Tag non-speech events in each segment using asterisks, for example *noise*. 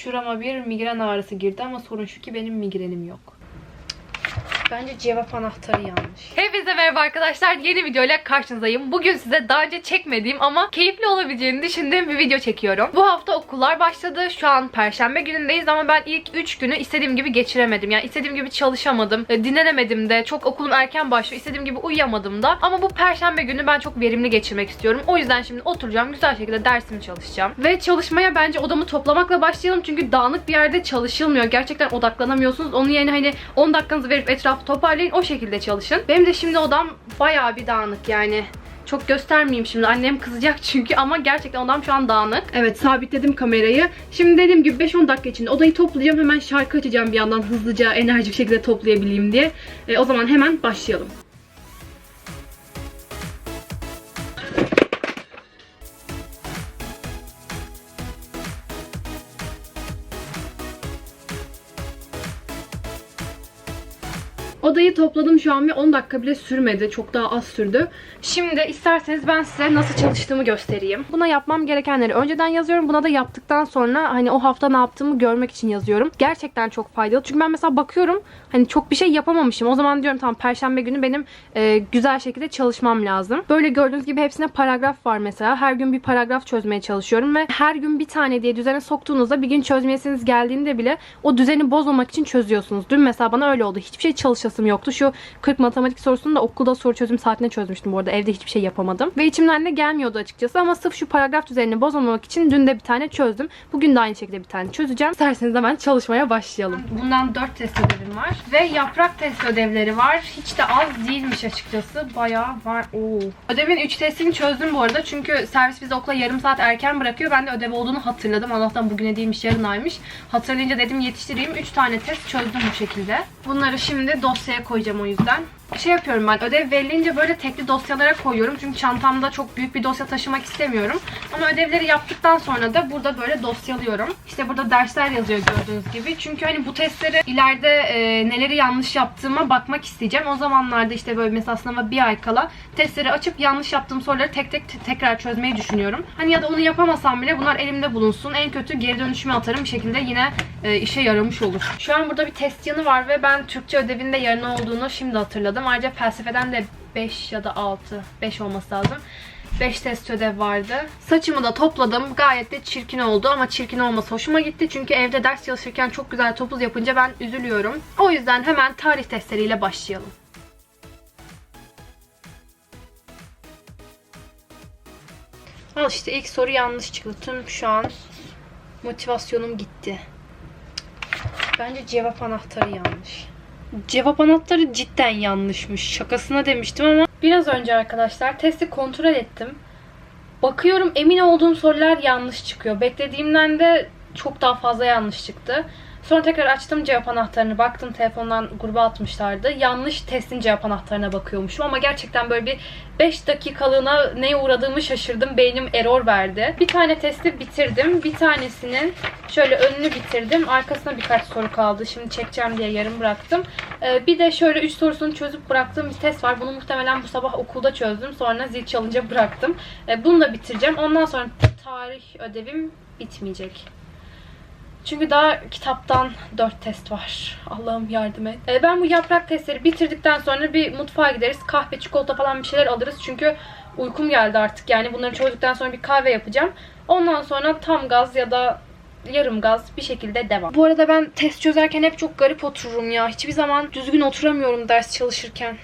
şurama bir migren ağrısı girdi ama sorun şu ki benim migrenim yok. Bence cevap anahtarı yanlış. Hepinize merhaba arkadaşlar. Yeni videoyla karşınızdayım. Bugün size daha önce çekmediğim ama keyifli olabileceğini düşündüğüm bir video çekiyorum. Bu hafta okullar başladı. Şu an perşembe günündeyiz ama ben ilk 3 günü istediğim gibi geçiremedim. Yani istediğim gibi çalışamadım. e, Dinlenemedim de. Çok okulum erken başlıyor. İstediğim gibi uyuyamadım da. Ama bu perşembe günü ben çok verimli geçirmek istiyorum. O yüzden şimdi oturacağım. Güzel şekilde dersimi çalışacağım. Ve çalışmaya bence odamı toplamakla başlayalım. Çünkü dağınık bir yerde çalışılmıyor. Gerçekten odaklanamıyorsunuz. Onun yerine hani 10 dakikanızı verip etrafı toparlayın. O şekilde çalışın. Benim de şimdi odam bayağı bir dağınık yani. Çok göstermeyeyim şimdi. Annem kızacak *laughs* çünkü ama gerçekten odam şu an dağınık. Evet sabitledim kamerayı. Şimdi dediğim gibi 5-10 dakika içinde odayı toplayacağım. Hemen şarkı açacağım bir yandan hızlıca enerjik şekilde toplayabileyim diye. E, o zaman hemen başlayalım. Odayı topladım şu an ve 10 dakika bile sürmedi. Çok daha az sürdü. Şimdi isterseniz ben size nasıl çalıştığımı göstereyim. Buna yapmam gerekenleri önceden yazıyorum. Buna da yaptıktan sonra hani o hafta ne yaptığımı görmek için yazıyorum. Gerçekten çok faydalı. Çünkü ben mesela bakıyorum hani çok bir şey yapamamışım. O zaman diyorum tamam perşembe günü benim e, güzel şekilde çalışmam lazım. Böyle gördüğünüz gibi hepsine paragraf var mesela. Her gün bir paragraf çözmeye çalışıyorum ve her gün bir tane diye düzene soktuğunuzda bir gün çözmeyesiniz geldiğinde bile o düzeni bozmamak için çözüyorsunuz. Dün mesela bana öyle oldu. Hiçbir şey çalışasım yoktu. Şu 40 matematik sorusunu da okulda soru çözüm saatinde çözmüştüm bu arada. Evde hiçbir şey yapamadım. Ve içimden de gelmiyordu açıkçası ama sırf şu paragraf düzenini bozmamak için dün de bir tane çözdüm. Bugün de aynı şekilde bir tane çözeceğim. İsterseniz hemen çalışmaya başlayalım. Bundan 4 test ödevim var. Ve yaprak test ödevleri var. Hiç de az değilmiş açıkçası. Bayağı var. Oo. Ödevin 3 testini çözdüm bu arada. Çünkü servis bizi okula yarım saat erken bırakıyor. Ben de ödev olduğunu hatırladım. Allah'tan bugüne değilmiş yarınaymış. Hatırlayınca dedim yetiştireyim. 3 tane test çözdüm bu şekilde. Bunları şimdi dosyaya koyacağım o yüzden. Şey yapıyorum ben ödev verilince böyle tekli dosyalara koyuyorum. Çünkü çantamda çok büyük bir dosya taşımak istemiyorum. Ama ödevleri yaptıktan sonra da burada böyle dosyalıyorum. İşte burada dersler yazıyor gördüğünüz gibi. Çünkü hani bu testleri ileride e, neleri yanlış yaptığıma bakmak isteyeceğim. O zamanlarda işte böyle mesela sınava bir ay kala testleri açıp yanlış yaptığım soruları tek tek te- tekrar çözmeyi düşünüyorum. Hani ya da onu yapamasam bile bunlar elimde bulunsun. En kötü geri dönüşüme atarım bir şekilde yine e, işe yaramış olur. Şu an burada bir test yanı var ve ben Türkçe ödevinde yarın olduğunu şimdi hatırladım. Ayrıca felsefeden de 5 ya da 6, 5 olması lazım. 5 test ödev vardı. Saçımı da topladım. Gayet de çirkin oldu ama çirkin olması hoşuma gitti. Çünkü evde ders çalışırken çok güzel topuz yapınca ben üzülüyorum. O yüzden hemen tarih testleriyle başlayalım. Al işte ilk soru yanlış çıktı. Tüm şu an motivasyonum gitti. Bence cevap anahtarı yanlış. Cevap anahtarı cidden yanlışmış. Şakasına demiştim ama biraz önce arkadaşlar testi kontrol ettim. Bakıyorum emin olduğum sorular yanlış çıkıyor. Beklediğimden de çok daha fazla yanlış çıktı. Sonra tekrar açtım cevap anahtarını. Baktım telefondan gruba atmışlardı. Yanlış testin cevap anahtarına bakıyormuşum. Ama gerçekten böyle bir 5 dakikalığına neye uğradığımı şaşırdım. Beynim error verdi. Bir tane testi bitirdim. Bir tanesinin şöyle önünü bitirdim. Arkasına birkaç soru kaldı. Şimdi çekeceğim diye yarım bıraktım. Ee, bir de şöyle 3 sorusunu çözüp bıraktığım bir test var. Bunu muhtemelen bu sabah okulda çözdüm. Sonra zil çalınca bıraktım. Ee, bunu da bitireceğim. Ondan sonra tarih ödevim bitmeyecek. Çünkü daha kitaptan 4 test var. Allah'ım yardım et. Ee, ben bu yaprak testleri bitirdikten sonra bir mutfağa gideriz. Kahve, çikolata falan bir şeyler alırız. Çünkü uykum geldi artık. Yani bunları çözdükten sonra bir kahve yapacağım. Ondan sonra tam gaz ya da yarım gaz bir şekilde devam. Bu arada ben test çözerken hep çok garip otururum ya. Hiçbir zaman düzgün oturamıyorum ders çalışırken.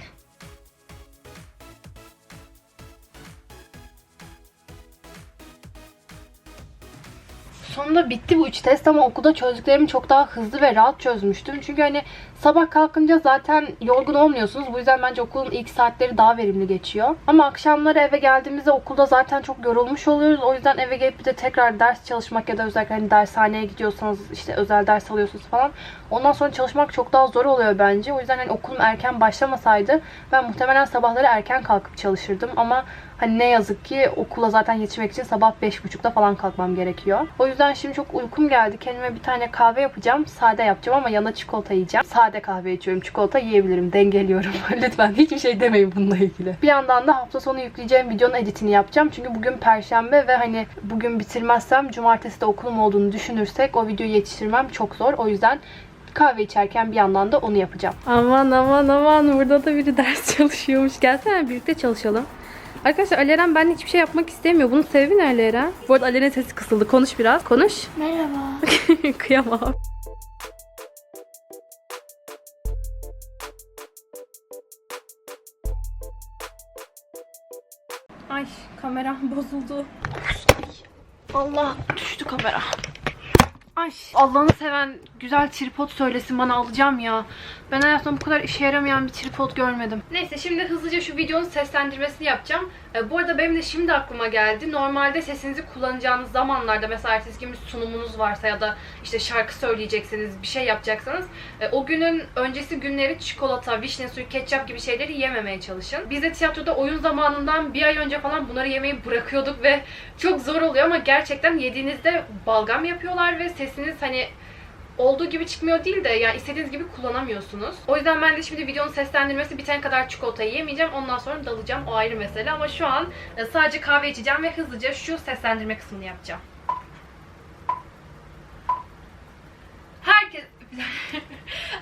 Sonunda bitti bu üç test ama okulda çözdüklerimi çok daha hızlı ve rahat çözmüştüm. Çünkü hani sabah kalkınca zaten yorgun olmuyorsunuz. Bu yüzden bence okulun ilk saatleri daha verimli geçiyor. Ama akşamları eve geldiğimizde okulda zaten çok yorulmuş oluyoruz. O yüzden eve gelip bir de tekrar ders çalışmak ya da özellikle hani dershaneye gidiyorsanız işte özel ders alıyorsunuz falan. Ondan sonra çalışmak çok daha zor oluyor bence. O yüzden hani okulum erken başlamasaydı ben muhtemelen sabahları erken kalkıp çalışırdım. Ama Hani ne yazık ki okula zaten yetişmek için sabah 5.30'da falan kalkmam gerekiyor. O yüzden şimdi çok uykum geldi. Kendime bir tane kahve yapacağım. Sade yapacağım ama yanına çikolata yiyeceğim. Sade kahve içiyorum. Çikolata yiyebilirim. Dengeliyorum. *laughs* Lütfen hiçbir şey demeyin bununla ilgili. Bir yandan da hafta sonu yükleyeceğim videonun editini yapacağım. Çünkü bugün perşembe ve hani bugün bitirmezsem cumartesi de okulum olduğunu düşünürsek o videoyu yetiştirmem çok zor. O yüzden kahve içerken bir yandan da onu yapacağım. Aman aman aman burada da biri *laughs* ders çalışıyormuş. Gelsene birlikte çalışalım. Arkadaşlar Aleren benimle hiçbir şey yapmak istemiyor. Bunun sebebi ne Aleren? Bu arada Alen'in sesi kısıldı. Konuş biraz. Konuş. Merhaba. *laughs* Kıyamam. Ay kameram bozuldu. Allah düştü kamera. Ay Allah'ını seven güzel tripod söylesin bana alacağım ya. Ben hayatımda bu kadar işe yaramayan bir tripod görmedim. Neyse şimdi hızlıca şu videonun seslendirmesini yapacağım. E, bu arada benim de şimdi aklıma geldi. Normalde sesinizi kullanacağınız zamanlarda mesela ertesi gün bir sunumunuz varsa ya da işte şarkı söyleyecekseniz, bir şey yapacaksanız e, o günün öncesi günleri çikolata, vişne suyu, ketçap gibi şeyleri yememeye çalışın. Biz de tiyatroda oyun zamanından bir ay önce falan bunları yemeyi bırakıyorduk ve çok zor oluyor ama gerçekten yediğinizde balgam yapıyorlar ve sesiniz hani olduğu gibi çıkmıyor değil de yani istediğiniz gibi kullanamıyorsunuz. O yüzden ben de şimdi videonun seslendirmesi bitene kadar çikolatayı yemeyeceğim. Ondan sonra dalacağım. O ayrı mesele ama şu an e, sadece kahve içeceğim ve hızlıca şu seslendirme kısmını yapacağım. Herkes *laughs*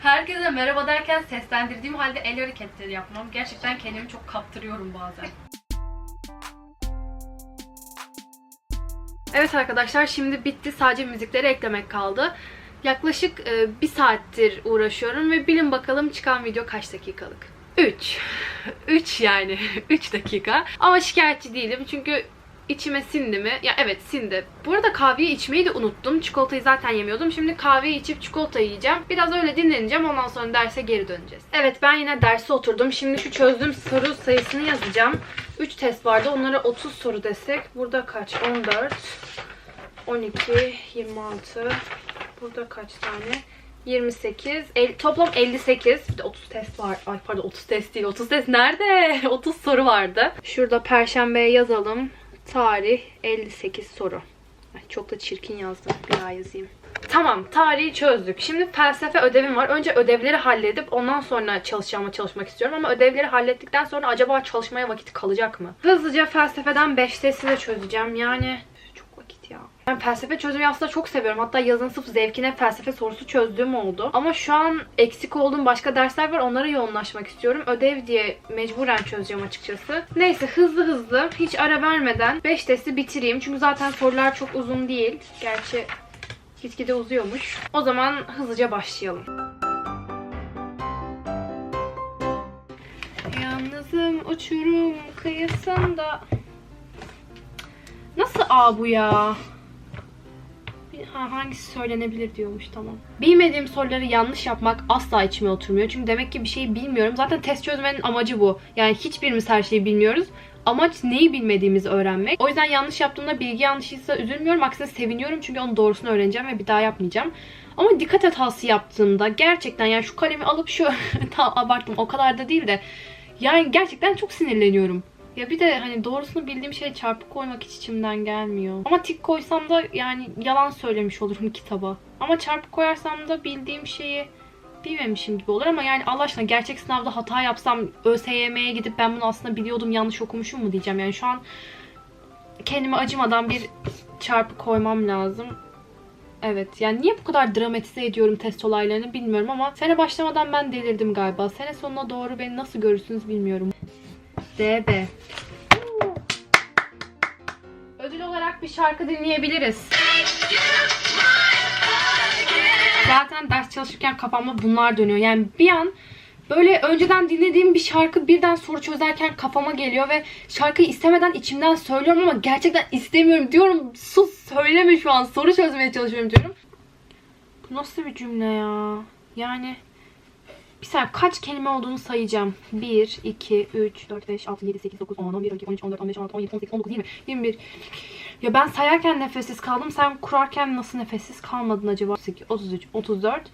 Herkese merhaba derken seslendirdiğim halde el hareketleri yapmam. Gerçekten kendimi çok kaptırıyorum bazen. Evet arkadaşlar şimdi bitti. Sadece müzikleri eklemek kaldı. Yaklaşık e, bir saattir uğraşıyorum ve bilin bakalım çıkan video kaç dakikalık? 3. 3 *laughs* yani. *laughs* 3 dakika. Ama şikayetçi değilim çünkü içime sindi mi? Ya evet sindi. Bu arada kahveyi içmeyi de unuttum. Çikolatayı zaten yemiyordum. Şimdi kahveyi içip çikolata yiyeceğim. Biraz öyle dinleneceğim. Ondan sonra derse geri döneceğiz. Evet ben yine derse oturdum. Şimdi şu çözdüğüm soru sayısını yazacağım. 3 test vardı. Onlara 30 soru desek. Burada kaç? 14, 12, 26. Burada kaç tane? 28. El- toplam 58. Bir de 30 test var. Ay pardon 30 test değil. 30 test nerede? *laughs* 30 soru vardı. Şurada perşembeye yazalım. Tarih 58 soru. Ay, çok da çirkin yazdım. Bir daha yazayım. Tamam, tarihi çözdük. Şimdi felsefe ödevim var. Önce ödevleri halledip ondan sonra çalışacağıma çalışmak istiyorum. Ama ödevleri hallettikten sonra acaba çalışmaya vakit kalacak mı? Hızlıca felsefeden 5 testi de çözeceğim. Yani. Ben felsefe çözmeyi aslında çok seviyorum. Hatta yazın sırf zevkine felsefe sorusu çözdüğüm oldu. Ama şu an eksik olduğum başka dersler var. Onlara yoğunlaşmak istiyorum. Ödev diye mecburen çözeceğim açıkçası. Neyse hızlı hızlı hiç ara vermeden 5 testi bitireyim. Çünkü zaten sorular çok uzun değil. Gerçi gitgide uzuyormuş. O zaman hızlıca başlayalım. Yalnızım uçurum kıyısında. Nasıl A bu ya? Hangisi söylenebilir diyormuş tamam. Bilmediğim soruları yanlış yapmak asla içime oturmuyor. Çünkü demek ki bir şeyi bilmiyorum. Zaten test çözmenin amacı bu. Yani hiçbirimiz her şeyi bilmiyoruz. Amaç neyi bilmediğimizi öğrenmek. O yüzden yanlış yaptığımda bilgi yanlışıysa üzülmüyorum. Aksine seviniyorum çünkü onun doğrusunu öğreneceğim ve bir daha yapmayacağım. Ama dikkat hatası yaptığımda gerçekten yani şu kalemi alıp şu *laughs* tam abarttım o kadar da değil de yani gerçekten çok sinirleniyorum. Ya bir de hani doğrusunu bildiğim şeye çarpı koymak hiç içimden gelmiyor. Ama tik koysam da yani yalan söylemiş olurum *laughs* kitaba. Ama çarpı koyarsam da bildiğim şeyi bilmemişim gibi olur ama yani Allah aşkına gerçek sınavda hata yapsam ÖSYM'ye gidip ben bunu aslında biliyordum yanlış okumuşum mu diyeceğim. Yani şu an kendime acımadan bir çarpı koymam lazım. Evet yani niye bu kadar dramatize ediyorum test olaylarını bilmiyorum ama sene başlamadan ben delirdim galiba. Sene sonuna doğru beni nasıl görürsünüz bilmiyorum. DB. Ödül olarak bir şarkı dinleyebiliriz. Zaten ders çalışırken kafamda bunlar dönüyor. Yani bir an böyle önceden dinlediğim bir şarkı birden soru çözerken kafama geliyor ve şarkıyı istemeden içimden söylüyorum ama gerçekten istemiyorum diyorum. Sus söyleme şu an soru çözmeye çalışıyorum diyorum. Bu nasıl bir cümle ya? Yani bir kaç kelime olduğunu sayacağım. 1, 2, 3, 4, 5, 6, 7, 8, 9, 10, 11, 12, 13, 14, 15, 16, 17, 18, 19, 20, 21. Ya ben sayarken nefessiz kaldım. Sen kurarken nasıl nefessiz kalmadın acaba? 38, 33, 34.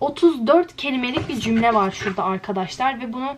34 kelimelik bir cümle var şurada arkadaşlar ve bunu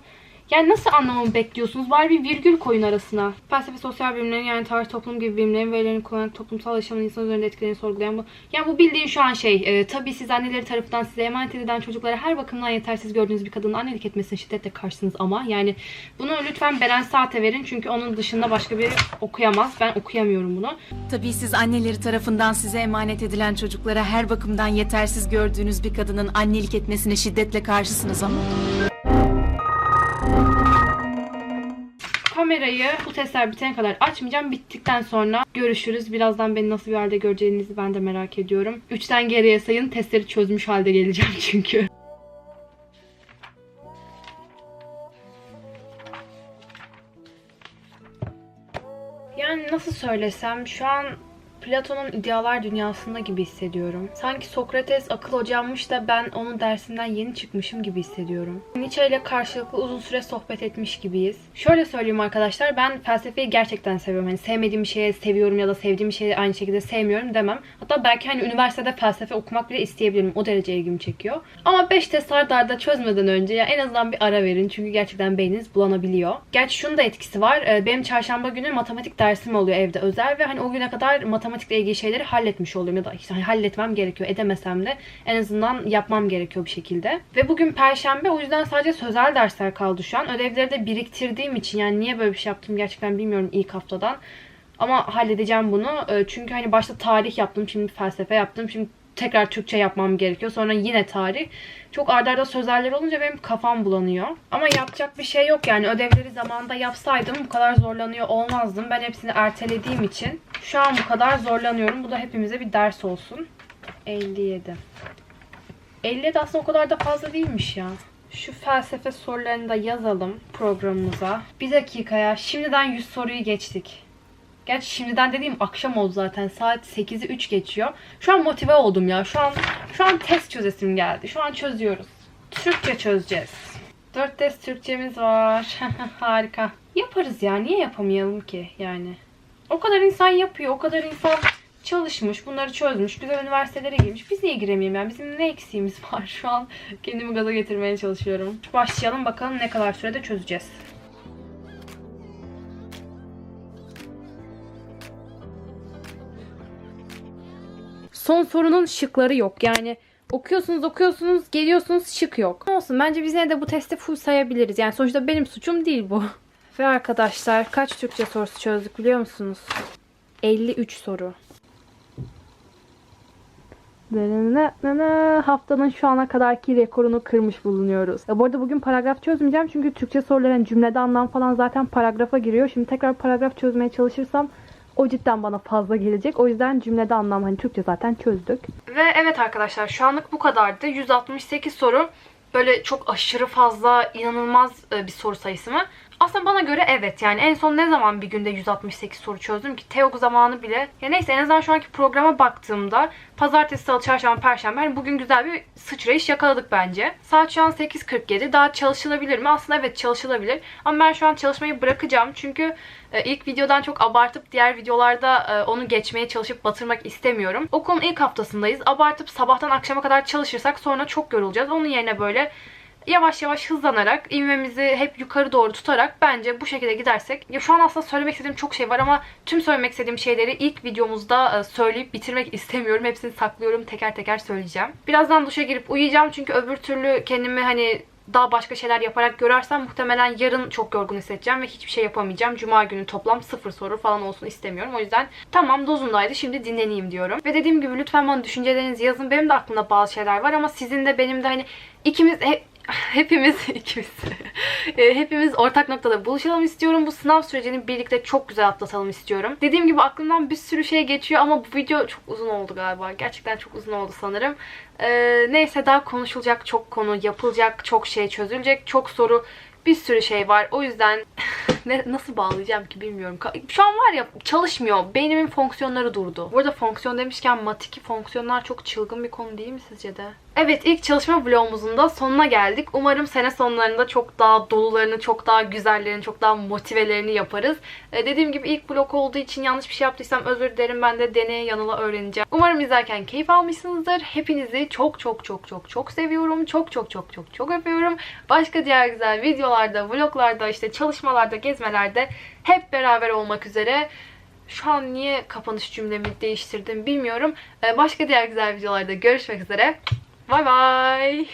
Yani nasıl anlamamı bekliyorsunuz? Var bir virgül koyun arasına. Felsefe, sosyal bilimlerin yani tarih, toplum gibi bilimlerin verilerini kullanarak toplumsal yaşamın insan üzerinde etkilerini sorgulayan bu. Yani bu bildiğin şu an şey. E, tabii siz anneleri tarafından size emanet edilen çocuklara her bakımdan yetersiz gördüğünüz bir kadının annelik etmesine şiddetle karşısınız ama yani bunu lütfen Beren Saat'e verin çünkü onun dışında başka biri okuyamaz. Ben okuyamıyorum bunu. Tabii siz anneleri tarafından size emanet edilen çocuklara her bakımdan yetersiz gördüğünüz bir kadının annelik etmesine şiddetle karşısınız ama. Kamerayı bu testler bitene kadar açmayacağım. Bittikten sonra görüşürüz. Birazdan beni nasıl bir halde göreceğinizi ben de merak ediyorum. 3'ten geriye sayın. Testleri çözmüş halde geleceğim *laughs* çünkü. Yani nasıl söylesem şu an Platon'un idealar dünyasında gibi hissediyorum. Sanki Sokrates akıl hocammış da ben onun dersinden yeni çıkmışım gibi hissediyorum. Nietzsche ile karşılıklı uzun süre sohbet etmiş gibiyiz. Şöyle söyleyeyim arkadaşlar ben felsefeyi gerçekten seviyorum. Hani sevmediğim bir şeye seviyorum ya da sevdiğim bir şeyi aynı şekilde sevmiyorum demem. Hatta belki hani üniversitede felsefe okumak bile isteyebilirim. O derece ilgimi çekiyor. Ama 5 test ard arda çözmeden önce ya en azından bir ara verin. Çünkü gerçekten beyniniz bulanabiliyor. Gerçi şunun da etkisi var. Ee, Benim çarşamba günü matematik dersim oluyor evde özel ve hani o güne kadar matematikle ilgili şeyleri halletmiş oluyorum ya da işte halletmem gerekiyor. Edemesem de en azından yapmam gerekiyor bir şekilde. Ve bugün perşembe o yüzden sadece sözel dersler kaldı şu an. Ödevleri de biriktirdiğim için yani niye böyle bir şey yaptım gerçekten bilmiyorum ilk haftadan. Ama halledeceğim bunu. Ee, Çünkü hani başta tarih yaptım, şimdi felsefe yaptım, şimdi tekrar Türkçe yapmam gerekiyor. Sonra yine tarih. Çok arda arda sözeller olunca benim kafam bulanıyor. Ama yapacak bir şey yok yani. Ödevleri zamanında yapsaydım bu kadar zorlanıyor olmazdım. Ben hepsini ertelediğim için şu an bu kadar zorlanıyorum. Bu da hepimize bir ders olsun. 57. 57 aslında o kadar da fazla değilmiş ya. Şu felsefe sorularını da yazalım programımıza. Bir dakikaya şimdiden 100 soruyu geçtik. Gerçi şimdiden dediğim akşam oldu zaten. Saat 8'i 3 geçiyor. Şu an motive oldum ya. Şu an şu an test çözesim geldi. Şu an çözüyoruz. Türkçe çözeceğiz. 4 test Türkçemiz var. *laughs* Harika. Yaparız ya. Niye yapamayalım ki yani? O kadar insan yapıyor. O kadar insan çalışmış. Bunları çözmüş. Güzel üniversitelere girmiş. Biz niye giremeyelim yani? Bizim ne eksiğimiz *laughs* var? Şu an kendimi gaza getirmeye çalışıyorum. Başlayalım bakalım ne kadar sürede çözeceğiz. Son sorunun şıkları yok. Yani okuyorsunuz okuyorsunuz geliyorsunuz şık yok. Olsun bence biz yine de bu testi full sayabiliriz. Yani sonuçta benim suçum değil bu. Ve arkadaşlar kaç Türkçe sorusu çözdük biliyor musunuz? 53 soru. Haftanın şu ana kadarki rekorunu kırmış bulunuyoruz. Ya bu arada bugün paragraf çözmeyeceğim çünkü Türkçe soruların cümlede anlam falan zaten paragrafa giriyor. Şimdi tekrar paragraf çözmeye çalışırsam o cidden bana fazla gelecek. O yüzden cümlede anlam hani Türkçe zaten çözdük. Ve evet arkadaşlar şu anlık bu kadardı. 168 soru. Böyle çok aşırı fazla inanılmaz e, bir soru sayısı mı? Aslında bana göre evet yani en son ne zaman bir günde 168 soru çözdüm ki TEOG zamanı bile. Ya neyse en azından şu anki programa baktığımda pazartesi, salı, çarşamba, perşembe hani bugün güzel bir sıçrayış yakaladık bence. Saat şu an 8.47 daha çalışılabilir mi? Aslında evet çalışılabilir ama ben şu an çalışmayı bırakacağım çünkü e, ilk videodan çok abartıp diğer videolarda e, onu geçmeye çalışıp batırmak istemiyorum. Okulun ilk haftasındayız. Abartıp sabahtan akşama kadar çalışırsak sonra çok yorulacağız. Onun yerine böyle yavaş yavaş hızlanarak ivmemizi hep yukarı doğru tutarak bence bu şekilde gidersek ya şu an aslında söylemek istediğim çok şey var ama tüm söylemek istediğim şeyleri ilk videomuzda e, söyleyip bitirmek istemiyorum. Hepsini saklıyorum. Teker teker söyleyeceğim. Birazdan duşa girip uyuyacağım çünkü öbür türlü kendimi hani daha başka şeyler yaparak görersem muhtemelen yarın çok yorgun hissedeceğim ve hiçbir şey yapamayacağım. Cuma günü toplam sıfır soru falan olsun istemiyorum. O yüzden tamam dozundaydı şimdi dinleneyim diyorum. Ve dediğim gibi lütfen bana düşüncelerinizi yazın. Benim de aklımda bazı şeyler var ama sizin de benim de hani ikimiz hep hepimiz *laughs* ikimiz e, hepimiz ortak noktada buluşalım istiyorum. Bu sınav sürecini birlikte çok güzel atlatalım istiyorum. Dediğim gibi aklımdan bir sürü şey geçiyor ama bu video çok uzun oldu galiba. Gerçekten çok uzun oldu sanırım. E, neyse daha konuşulacak çok konu, yapılacak çok şey, çözülecek çok soru bir sürü şey var. O yüzden *laughs* ne, nasıl bağlayacağım ki bilmiyorum. Şu an var ya çalışmıyor. Beynimin fonksiyonları durdu. Burada fonksiyon demişken matiki fonksiyonlar çok çılgın bir konu değil mi sizce de? Evet ilk çalışma vlogumuzun da sonuna geldik. Umarım sene sonlarında çok daha dolularını, çok daha güzellerini, çok daha motivelerini yaparız. Ee, dediğim gibi ilk vlog olduğu için yanlış bir şey yaptıysam özür dilerim. Ben de deneye yanıla öğreneceğim. Umarım izlerken keyif almışsınızdır. Hepinizi çok çok çok çok çok seviyorum. Çok çok çok çok çok öpüyorum. Başka diğer güzel videolarda, vloglarda, işte çalışmalarda, gezmelerde hep beraber olmak üzere. Şu an niye kapanış cümlemi değiştirdim bilmiyorum. Ee, Başka diğer güzel videolarda görüşmek üzere. Bay bay.